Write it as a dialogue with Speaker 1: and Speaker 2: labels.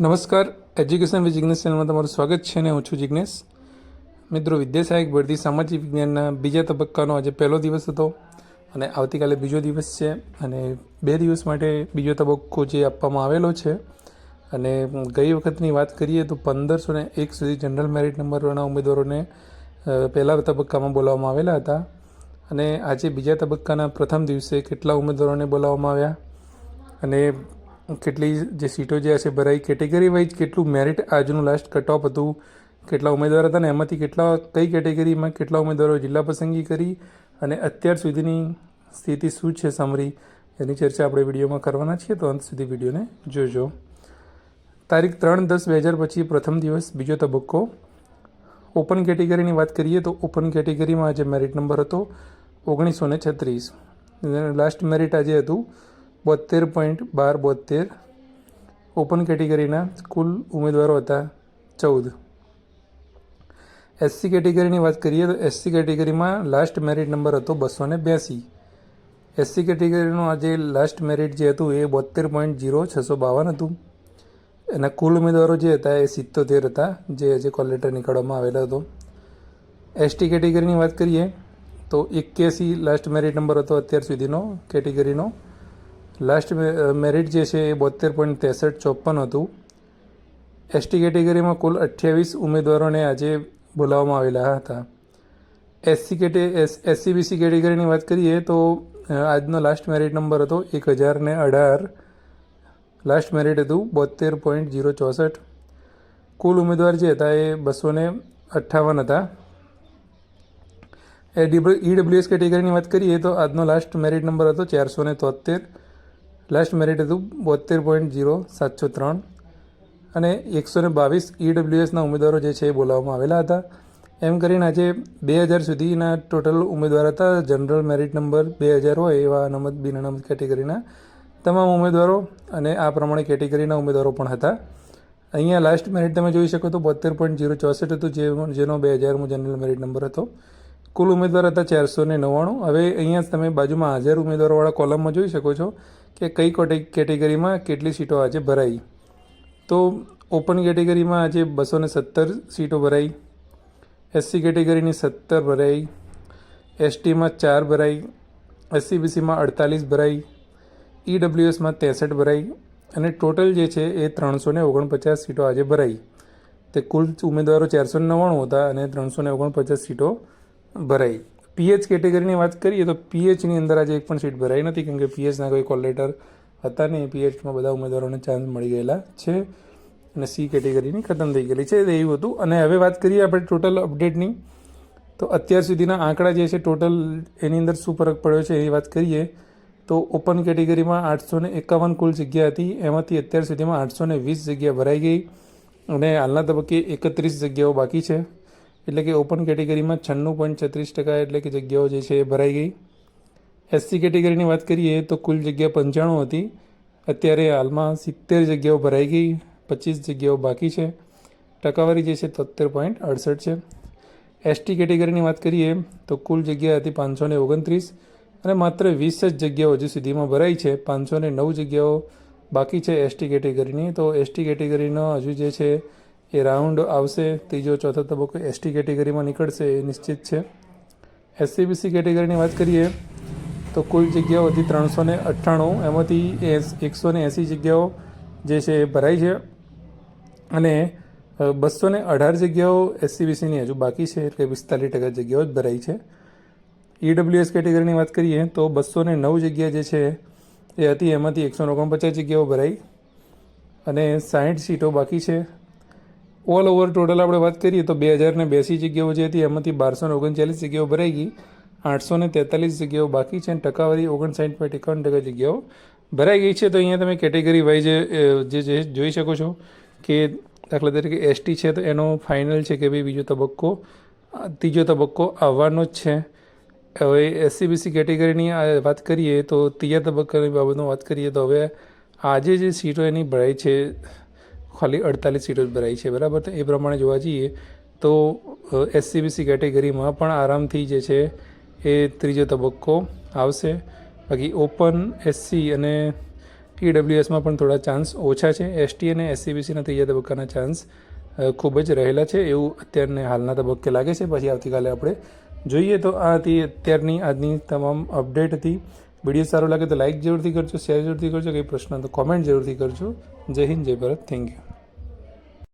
Speaker 1: નમસ્કાર. Education with Jignesh ચેનલમાં તમારું સ્વાગત છે અને હું છું જિગ્નેશ. મિત્રો વિદ્યાસહાયક ભરતી સામાજિક વિજ્ઞાનના બીજા તબક્કાનો આજે પહેલો દિવસ હતો અને આવતીકાલે બીજો દિવસ છે અને બે દિવસ માટે બીજો તબક્કો જે આપવામાં આવેલો છે. અને ગઈ વખતની વાત કરીએ તો પંદરસો ને એક સુધી જનરલ મેરિટ નંબરના ઉમેદવારોને પહેલા તબક્કામાં બોલાવવામાં આવેલા હતા. અને આજે બીજા તબક્કાના પ્રથમ દિવસે કેટલા ઉમેદવારોને બોલાવવામાં આવ્યા? અને કેટલી જે સીટો જે હશે ભરાઈ કેટેગરી વાઇઝ કેટલું મેરિટ આજનું લાસ્ટ કટ ઓફ હતું, કેટલા ઉમેદવાર હતા ને એમાંથી કેટલા, કઈ કેટેગરીમાં કેટલા ઉમેદવારો જિલ્લા પસંદગી કરી અને અત્યાર સુધીની સ્થિતિ શું છે સમરી એની ચર્ચા આપણે વિડીયોમાં કરવાના છીએ, તો અંત સુધી વિડીયોને જોજો. તારીખ ત્રણ દસ બે હજાર પછી પ્રથમ દિવસ, બીજો તબક્કો. ઓપન કેટેગરીની વાત કરીએ તો ઓપન કેટેગરીમાં આજે મેરિટ નંબર હતો ઓગણીસો ને છત્રીસ. લાસ્ટ મેરિટ આજે હતું બોતેર પોઈન્ટ બાર બોતેર ઓપન કેટેગરીના કુલ ઉમેદવારો હતા ચૌદ. એસસી કેટેગરીની વાત કરીએ તો એસસી કેટેગરીમાં લાસ્ટ મેરિટ નંબર હતો બસો ને બ્યાસી. એસસી કેટેગરીનું આજે લાસ્ટ મેરિટ જે હતું એ બોતેર પોઈન્ટ જીરો છસો બાવન હતું. એના કુલ ઉમેદવારો જે હતા એ સિત્તોતેર હતા, જે આજે કોલેટર નીકળવામાં આવેલો હતો. એસટી કેટેગરીની વાત કરીએ તો એક્યાસી લાસ્ટ મેરિટ નંબર હતો અત્યાર સુધીનો કેટેગરીનો લાસ્ટ મેરિટ જે છે એ બોતેર પોઈન્ટ ત્રેસઠ ચોપન હતું. એસટી કેટેગરીમાં કુલ અઠ્યાવીસ ઉમેદવારોને આજે બોલાવવામાં આવેલા હતા. એસસી કેટે એસ એસસી બીસી કેટેગરીની વાત કરીએ તો આજનો લાસ્ટ મેરિટ નંબર હતો એક હજાર ને અઢાર. લાસ્ટ મેરિટ હતું બોતેર પોઈન્ટ જીરો ચોસઠ. કુલ ઉમેદવાર જે હતા એ બસો ને અઠ્ઠાવન હતા. એ ઈડબ્લ્યુએસ કેટેગરીની વાત કરીએ તો આજનો લાસ્ટ મેરિટ નંબર હતો ચારસો ને તોતેર લાસ્ટ મેરિટ હતું બોતેર પોઈન્ટ જીરો સાતસો ત્રણ. અને એકસો ને બાવીસ ઈડબ્લ્યુએસના ઉમેદવારો જે છે એ બોલાવવામાં આવેલા હતા. એમ કરીને આજે બે હજાર સુધીના ટોટલ ઉમેદવાર હતા. જનરલ મેરિટ નંબર બે હજાર હોય એવા અનામત બિન અનામત કેટેગરીના તમામ ઉમેદવારો અને આ પ્રમાણે કેટેગરીના ઉમેદવારો પણ હતા. અહીંયા લાસ્ટ મેરિટ તમે જોઈ શકો તો બોતેર પોઈન્ટ જીરો ચોસઠ હતું, જે જેનો બે હજારમો જનરલ મેરિટ નંબર હતો. કુલ ઉમેદવાર હતા ચારસો ને નવ્વાણું. હવે અહીંયા તમે બાજુમાં હાજર ઉમેદવારોવાળા કોલમમાં જોઈ શકો છો. કે કઈ કોટે- કેટેગરીમાં કેટલી સીટો આજે ભરાઈ? તો ઓપન કેટેગરીમાં આજે બસો સત્તર સીટો ભરાઈ, એસસી કેટેગરીની સત્તર ભરાઈ, એસટીમાં ચાર ભરાઈ, એસસીબીસીમાં અડતાલીસ ભરાઈ, ઈડબ્લ્યુએસમાં ત્રેસઠ ભરાઈ અને ટોટલ જે છે એ ત્રણસો ઓગણપચાસ સીટો આજે ભરાઈ. તે કુલ ઉમેદવારો ચારસો નવ્વાણું હતા અને ત્રણસો ઓગણપચાસ સીટો ભરાઈ. પીએચ કેટેગરીની વાત કરીએ તો પીએચની અંદર આજે એક પણ સીટ ભરાઈ નથી, કેમ કે પીએચના કોઈ કોલ લેટર હતા નહીં. પીએચમાં બધા ઉમેદવારોને ચાન્સ મળી ગયેલા છે અને સી કેટેગરીની ખતમ થઈ ગયેલી છે. એવું હતું. અને હવે વાત કરીએ આપણે ટોટલ અપડેટની તો અત્યાર સુધીના આંકડા જે છે ટોટલ એની અંદર શું ફરક પડ્યો છે એની વાત કરીએ તો ઓપન કેટેગરીમાં આઠસો ને એકાવન કુલ જગ્યા હતી. એમાંથી અત્યાર સુધીમાં આઠસો વીસ જગ્યા ભરાઈ ગઈ અને હાલના તબક્કે એકત્રીસ જગ્યાઓ બાકી છે. એટલે કે ઓપન કેટેગરીમાં છન્નું પોઈન્ટ છત્રીસ ટકા એટલે કે જગ્યાઓ જે છે એ ભરાઈ ગઈ. એસસી કેટેગરીની વાત કરીએ તો કુલ જગ્યા પંચાણું હતી. અત્યારે હાલમાં સિત્તેર જગ્યાઓ ભરાઈ ગઈ, પચીસ જગ્યાઓ બાકી છે. ટકાવારી જે છે તોતેર પોઈન્ટ અડસઠ છે. એસટી કેટેગરીની વાત કરીએ તો કુલ જગ્યા હતી પાંચસો ને ઓગણત્રીસ અને માત્ર વીસ જ જગ્યાઓ હજુ સુધીમાં ભરાઈ છે. પાંચસો ને નવ જગ્યાઓ બાકી છે એસટી કેટેગરીની તો એસટી કેટેગરીનો હજુ જે છે એ રાઉન્ડ આવશે, ત્રીજો, ચોથો તબક્કો એસટી કેટેગરીમાં નીકળશે એ નિશ્ચિત છે. એસસીબીસી કેટેગરીની વાત કરીએ, તો કુલ જગ્યાઓ હતી ત્રણસો ને અઠ્ઠાણું. એમાંથી એકસો ને એંસી જગ્યાઓ જે છે એ ભરાઈ છે. અને બસો ને અઢાર જગ્યાઓ એસસીબીસીની હજુ બાકી છે, એટલે પિસ્તાલીસ ટકા જગ્યાઓ જ ભરાઈ છે. ઈડબ્લ્યુએસ કેટેગરીની વાત કરીએ, તો બસો ને નવ જગ્યા જે છે એ હતી, એમાંથી એકસો ઓગણપચાસ જગ્યાઓ ભરાઈ. અને સાઠ સીટો બાકી છે. ઓલ ઓવર ટોટલ આપણે વાત કરીએ તો બે હજારને બેસી જગ્યાઓ જે હતી, એમાંથી બારસો ઓગણચાલીસ જગ્યાઓ ભરાઈ ગઈ. આઠસો ને તેતાલીસ જગ્યાઓ બાકી છે અને ટકાવારી ઓગણસાઠ પોઈન્ટ એકાવન ટકા જગ્યાઓ ભરાઈ ગઈ છે. તો અહીંયા તમે કેટેગરી વાઇઝ જે જે જોઈ શકો છો કે દાખલા તરીકે એસટી છે, તો એનો ફાઇનલ છે કે ભાઈ બીજો તબક્કો ત્રીજો તબક્કો આવવાનો જ છે. હવે એસસીબીસી કેટેગરીની વાત કરીએ તો ત્રીજા તબક્કાની બાબતમાં વાત કરીએ તો હવે આજે જે સીટો એની ભરાઈ છે ખાલી અડતાલીસ સીટો જ ભરાઈ છે, બરાબર? તો એ પ્રમાણે જોવા જઈએ તો એસસીબીસી કેટેગરીમાં પણ આરામથી જે છે એ ત્રીજો તબક્કો આવશે. બાકી ઓપન એસસી અને ઈડબ્લ્યુએસમાં પણ થોડા ચાન્સ ઓછા છે. એસટી અને એસસીબીસીના ત્રીજા તબક્કાના ચાન્સ ખૂબ જ રહેલા છે. એવું અત્યારને હાલના તબક્કે લાગે છે. પછી આવતીકાલે આપણે જોઈએ. તો આ હતી અત્યારની આજની તમામ અપડેટ હતી. વીડિયો સારો લાગે તો લાઇક જરૂરથી કરજો શેર જરૂરથી કરજો, કંઈ પ્રશ્ન તો કોમેન્ટ જરૂરથી કરજો. જય હિન્દ, જય ભારત. Thank you